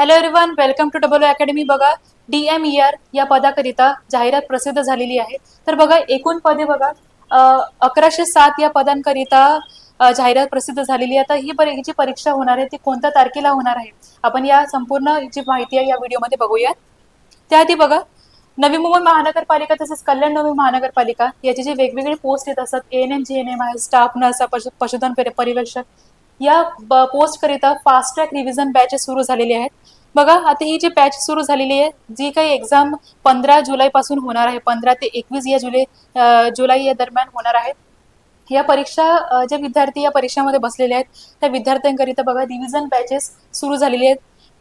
Hello everyone welcome to double academy बघा D M E R या पदाकरिता जाहिरात प्रसिद्ध झालेली आहे. तर बघा एकूण पदे बघा अकराशे सात या पदांकरिता जाहिरात प्रसिद्ध झालेली आहे. आता ही परी जी परीक्षा होणार आहे ती कोणत्या तारखेला होणार आहे? आपण या संपूर्ण जी माहिती आहे या व्हिडिओमध्ये बघूयात. त्याआधी बघा नवी मुंबई महानगरपालिका तसेच कल्याण नवी महानगरपालिका याचे जे वेगवेगळे पोस्ट येत असतात N M G N M आहे स्टाफ नर्स पशुधन परि- परिवेक्षक या पोस्ट करिता फास्ट ट्रॅक रिव्हिजन बॅचेस सुरू झालेले आहेत. बघा आता ही जी बॅच सुरू झालेली आहे जी काही एक्झाम पंधरा जुलैपासून होणार आहे पंधरा ते एकवीस या जुलै जुलै या दरम्यान होणार आहेत या परीक्षा जे विद्यार्थी या परीक्षामध्ये बसलेले आहेत त्या विद्यार्थ्यांकरिता बघा रिव्हिजन बॅचेस सुरू झालेली आहेत.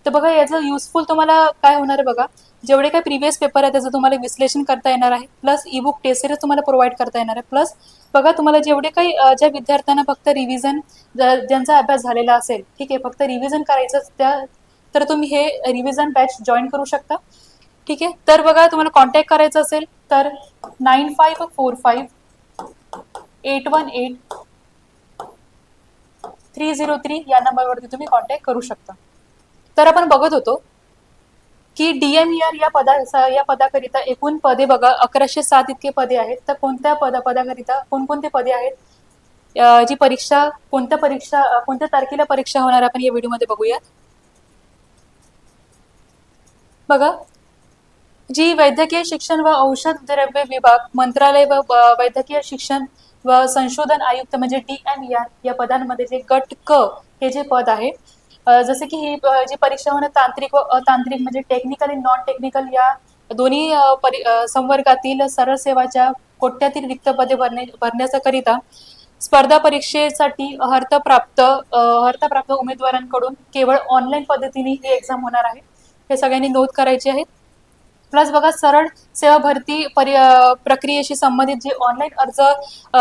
तर बघा याचं युजफुल तुम्हाला काय होणार आहे बघा? जेवढे काही प्रिव्हियस पेपर आहे त्याचं तुम्हाला विश्लेषण करता येणार आहे. Plus e book test series तुम्हाला प्रोव्हाइड करता येणार आहे. प्लस बघा तुम्हाला जेवढे काही ज्या विद्यार्थ्यांना फक्त रिव्हिजन ज्यांचा अभ्यास झालेला असेल ठीक आहे फक्त रिव्हिजन करायचं त्या तर तुम्ही हे रिव्हिजन बॅच जॉईन करू शकता. ठीक आहे? तर बघा तुम्हाला कॉन्टॅक्ट करायचं असेल तर nine five four five eight one eight three zero three या नंबरवरती तुम्ही कॉन्टॅक्ट करू शकता. तर आपण बघत होतो की डीएमईआर या पदा या पदाकरिता एकूण पदे बघा अकराशे सात इतके पदे आहेत. तर कोणत्या पदा पदाकरिता कोणकोणते पदे आहेत? जी परीक्षा कोणत्या परीक्षा कोणत्या तारखेला परीक्षा होणार आपण या व्हिडिओमध्ये बघूयात. बघा जी वैद्यकीय शिक्षण व औषध द्रव्य विभाग मंत्रालय व वैद्यकीय शिक्षण व संशोधन आयुक्त म्हणजे डी एम आर या पदांमध्ये जे गट क हे जे पद आहे जसे की ही जी परीक्षा होणार तांत्रिक व अतांत्रिक म्हणजे टेक्निकल आणि नॉन टेक्निकल या दोन्ही परि संवर्गातील सरळ सेवाच्या कोट्यातील रिक्त पदे भरणे भरण्याचा करिता स्पर्धा परीक्षेसाठी अर्हताप्राप्त अ, अर्हताप्राप्त उमेदवारांकडून केवळ ऑनलाईन पद्धतीने ही एक्झाम होणार आहे. हे सगळ्यांनी नोंद करायचे आहेत प्लस बघा सरळ सेवा भरती परि प्रक्रियेशी संबंधित जे ऑनलाईन अर्ज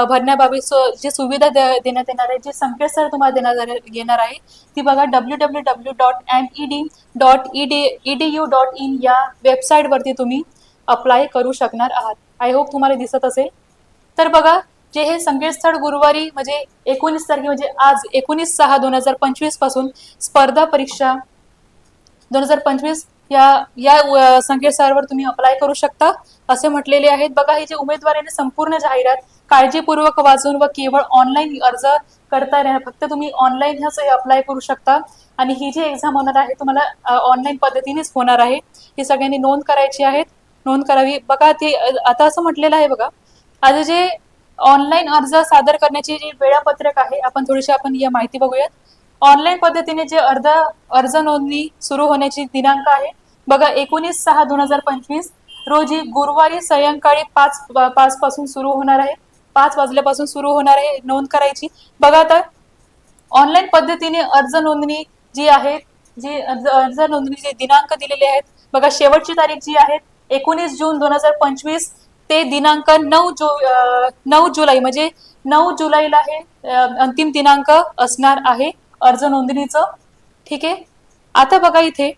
भरण्याबाबत जी सुविधा दे- देण्यात येणार आहे जे संकेतस्थळ तुम्हाला देण्यात येणार- येणार आहे ती बघा W W W dot M E D dot E D E D U dot in या वेबसाईटवरती तुम्ही अप्लाय करू शकणार आहात. आय होप तुम्हाला दिसत असेल. तर बघा जे हे संकेतस्थळ गुरुवारी म्हणजे एकोणीस तारखे म्हणजे आज एकोणीस सहा दोन हजार पंचवीसपासून स्पर्धा परीक्षा दोन हजार पंचवीस या या संकेतस्थळावर तुम्ही अप्लाय करू शकता. असे म्हटलेले आहेत. बघा हे जे उमेदवाराने संपूर्ण जाहिरात काळजीपूर्वक वाचून व केवळ ऑनलाईन अर्ज करता येणार. फक्त तुम्ही ऑनलाईन ह्याच अप्लाय करू शकता. आणि ही जी एक्झाम होणार आहे तुम्हाला ऑनलाईन पद्धतीनेच होणार आहे. ही सगळ्यांनी नोंद करायची आहेत नोंद करावी. बघा ते आता असं म्हटलेलं आहे बघा. आता जे ऑनलाईन अर्ज सादर करण्याची जे वेळापत्रक आहे आपण थोडीशी आपण या माहिती बघूयात. ऑनलाईन पद्धतीने जे अर्ज अर्ज नोंदणी सुरू होण्याची दिनांक आहे. बघा एकोणीस सहा दोन हजार पंचवीस रोजी गुरुवारी सायंकाळी पाच पाच पासून सुरू होणार आहे. पाच वाजल्यापासून सुरू होणार आहे नोंद करायची. बघा आता ऑनलाईन पद्धतीने अर्ज नोंदणी जी आहे जी अर्ज अर्ज नोंदणीचे दिनांक दिलेले आहेत बघा शेवटची तारीख जी आहे एकोणीस जून दोन हजार पंचवीस ते दिनांक नऊ जु नऊ जुलै म्हणजे नऊ जुलैला हे अंतिम दिनांक असणार आहे. अर्ज नोंदणीचं. ठीक आहे? आता बघा इथे.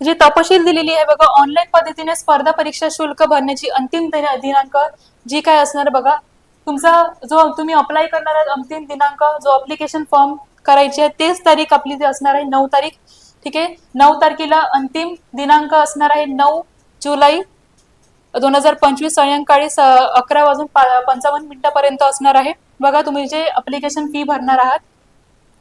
जी तपशील दिलेली आहे बघा ऑनलाईन पद्धतीने स्पर्धा परीक्षा शुल्क भरण्याची अंतिम दिनांक जी काय असणार बघा. तुमचा जो तुम्ही अप्लाय करणार अंतिम दिनांक जो अप्लिकेशन फॉर्म करायची आहे तेच तारीख आपली जी असणार आहे नऊ तारीख. ठीक आहे? नऊ तारखेला अंतिम दिनांक असणार आहे नऊ जुलै दोन हजार पंचवीस सायंकाळी अकरा वाजून पंचावन्न मिनिटापर्यंत असणार आहे. बघा तुम्ही जे अप्लिकेशन फी भरणार आहात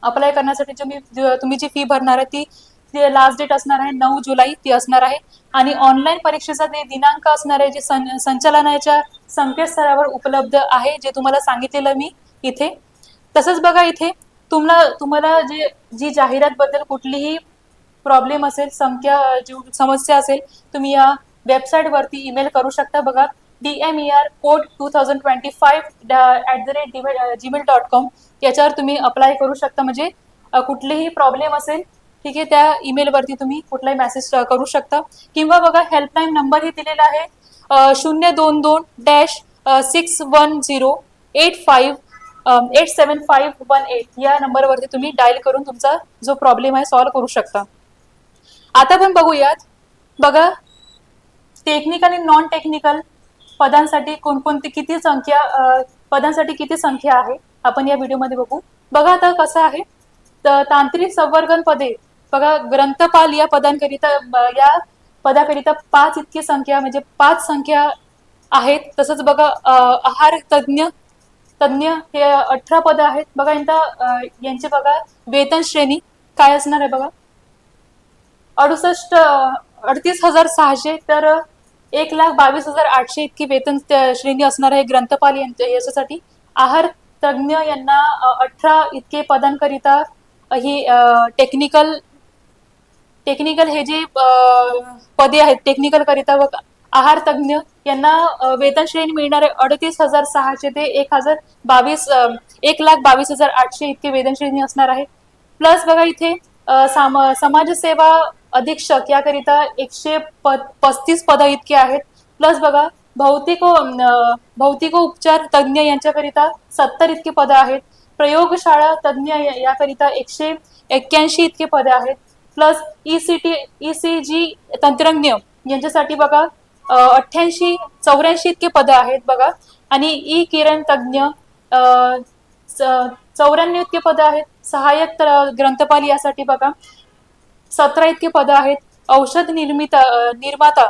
अप्लाय करण्यासाठी तुम्ही तुम्ही जी फी भरणार आहे ती लास्ट डेट असणार आहे नऊ जुलै ती असणार आहे. आणि ऑनलाईन परीक्षेचा जे दिनांक असणार आहे जे सं- संचालनाच्या संकेतस्थळावर उपलब्ध आहे जे तुम्हाला सांगितलेलं मी इथे. तसंच बघा इथे तुम्हाला तुम्हाला जे जी जाहिरात बद्दल कुठलीही प्रॉब्लेम असेल संख्या जी समस्या असेल तुम्ही या वेबसाईटवरती ईमेल करू शकता बघा. D M E R code two thousand twenty five at the rate gmail dot com याच्यावर तुम्ही अप्लाय करू शकता. म्हणजे कुठलेही प्रॉब्लेम असेल ठीक आहे त्या ईमेलवरती तुम्ही कुठलाही मेसेज करू शकता. किंवा बघा हेल्पलाईन नंबरही दिलेला आहे शून्य दोन दोन dash six one zero eight five eight seven five one eight या नंबरवरती तुम्ही डायल करून तुमचा जो प्रॉब्लेम आहे सॉल्व्ह करू शकता. आता पण बघूयात. बघा टेक्निकल आणि नॉन टेक्निकल पदांसाठी कोणकोणती किती संख्या पदांसाठी किती संख्या आहे आपण या व्हिडिओमध्ये बघू. बघा आता कसं आहे. तर तांत्रिक संवर्गन पदे बघा ग्रंथपाल या पदांकरिता या पदाकरिता पाच इतकी संख्या म्हणजे पाच संख्या आहेत. तसंच बघा आहार तज्ज्ञ तज्ज्ञ हे अठरा पदं आहेत. बघा यांचा यांचे बघा वेतन श्रेणी काय असणार आहे बघा? अडुसष्ट अडतीस हजार सहाशे तर एक लाख बावीस हजार आठशे इतकी वेतन श्रेणी असणार आहे ग्रंथपाल यांच्या याच्यासाठी. आहार तज्ज्ञ यांना अठरा इतके पदांकरिता ही टेक्निकल टेक्निकल हे जे पदे आहेत टेक्निकल करिता व आहार तज्ज्ञ यांना वेतन श्रेणी मिळणार आहे अडतीस हजार सहाशे ते एक हजार बावीस एक लाख बावीस हजार आठशे इतके वेतन श्रेणी असणार आहे. प्लस बघा इथे साम समाजसेवा अधीक्षक याकरिता एकशे प पस्तीस पदं इतके आहेत. प्लस बघा भौतिक भौतिक उपचार तज्ज्ञ यांच्याकरिता सत्तर इतके पदं आहेत. प्रयोगशाळा तज्ज्ञ याकरिता एकशे एक्क्याऐंशी इतके पदे आहेत. Plus E C T E C G तंत्रज्ञ यांच्यासाठी बघा अठ्ठ्याऐंशी चौऱ्याऐंशी इतके पदं आहेत बघा. आणि ई किरण तज्ज्ञ चौऱ्याण्णव इतके पदं आहेत. सहाय्यक ग्रंथपाल यासाठी बघा. सतरा इतके पदं आहेत. औषध निर्मित निर्माता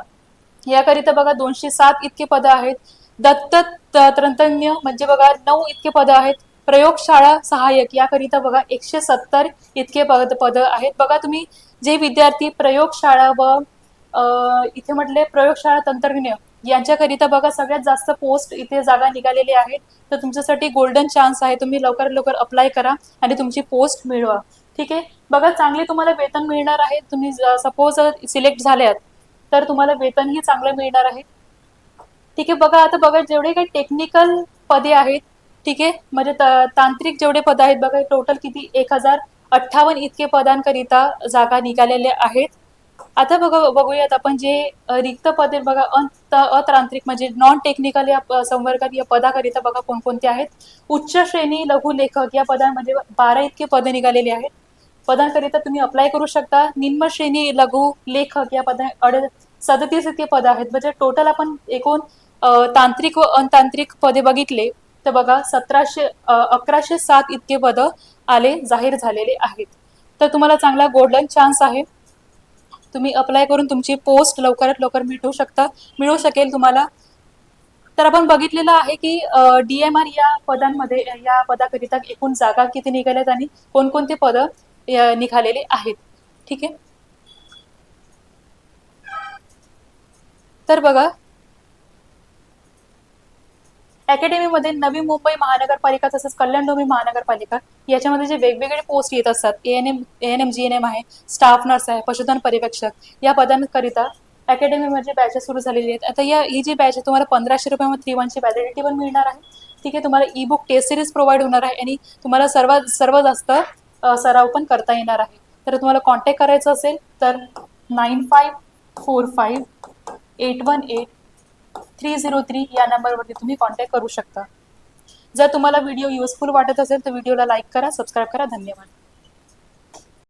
याकरिता बघा दोनशे सात इतके पदं आहेत. दत्त तंत्रज्ञ म्हणजे बघा नऊ इतके पदं आहेत. प्रयोगशाळा सहाय्यक याकरिता बघा एकशे सत्तर इतके पद पदं आहेत. बघा तुम्ही जे विद्यार्थी प्रयोगशाळा व इथे म्हटले प्रयोगशाळा तंत्रज्ञ यांच्याकरिता बघा सगळ्यात जास्त पोस्ट इथे जागा निघालेली आहेत. तर तुमच्यासाठी गोल्डन चान्स आहे. तुम्ही लवकरात लवकर अप्लाय करा आणि तुमची पोस्ट मिळवा. ठीक आहे? बघा चांगले तुम्हाला वेतन मिळणार आहे. तुम्ही सपोज सिलेक्ट झाल्यात तर तुम्हाला वेतनही चांगलं मिळणार आहे. ठीक आहे बघा आता बघा जेवढे काही टेक्निकल पदे आहेत ठीक आहे म्हणजे त- तांत्रिक जेवढे पद आहेत बघा टोटल किती? एक हजार अठ्ठावन्न इतके पदांकरिता जागा निघालेल्या आहेत. आता बघा बघूयात आपण जे रिक्त पदे बघा अंत अतांत्रिक म्हणजे नॉन टेक्निकल या संवर्गात या पदाकरिता बघा कोणकोणते आहेत. उच्च श्रेणी लघु लेखक या पदांमध्ये बारा इतके पदे निघालेले आहेत. पदांकरिता तुम्ही अप्लाय करू शकता. निम्न श्रेणी लघु लेखक या पदा अड सदतीस ते पद आहेत. म्हणजे टोटल आपण एकूण तांत्रिक व अतांत्रिक पदे बघितले तर बघा सतराशे अकराशे सात इतके पद आले जाहीर झालेले आहेत. तर तुम्हाला चांगला गोल्डन चान्स आहे. तुम्ही अप्लाय करून तुमची पोस्ट लवकरात लवकर मिळवू शकता मिळू शकेल तुम्हाला. तर आपण बघितलेलं आहे की डी एम आर या पदांमध्ये या पदाकरिता एकूण जागा किती निघाल्यात आणि कोणकोणते पद निघालेले आहेत. ठीक आहे? तर बघा. अकॅडमीमध्ये नवी मुंबई महानगरपालिका तसंच कल्याण डोंबिवली महानगरपालिका याच्यामध्ये जे वेगवेगळे पोस्ट येत असतात A N M A N M G N M आहे स्टाफ नर्स आहे पशुधन पर्यवेक्षक या पदांकरिता अकॅडमीमध्ये बॅचेस सुरू झालेली आहेत. आता या ही जी बॅच आहे तुम्हाला पंधराशे रुपयामध्ये थ्री वनची व्हॅलिडिटी पण मिळणार आहे. ठीक आहे? तुम्हाला e book test series provide होणार आहे आणि तुम्हाला सर्वात सर्व जास्त सराव पण करता येणार आहे. तर तुम्हाला कॉन्टॅक्ट करायचं असेल तर nine five four five eight one eight three zero three या नंबरवरती तुम्ही कॉन्टॅक्ट करू शकता. जर तुम्हाला व्हिडिओ युजफुल वाटत असेल तर व्हिडिओला लाईक करा सबस्क्राईब करा. धन्यवाद.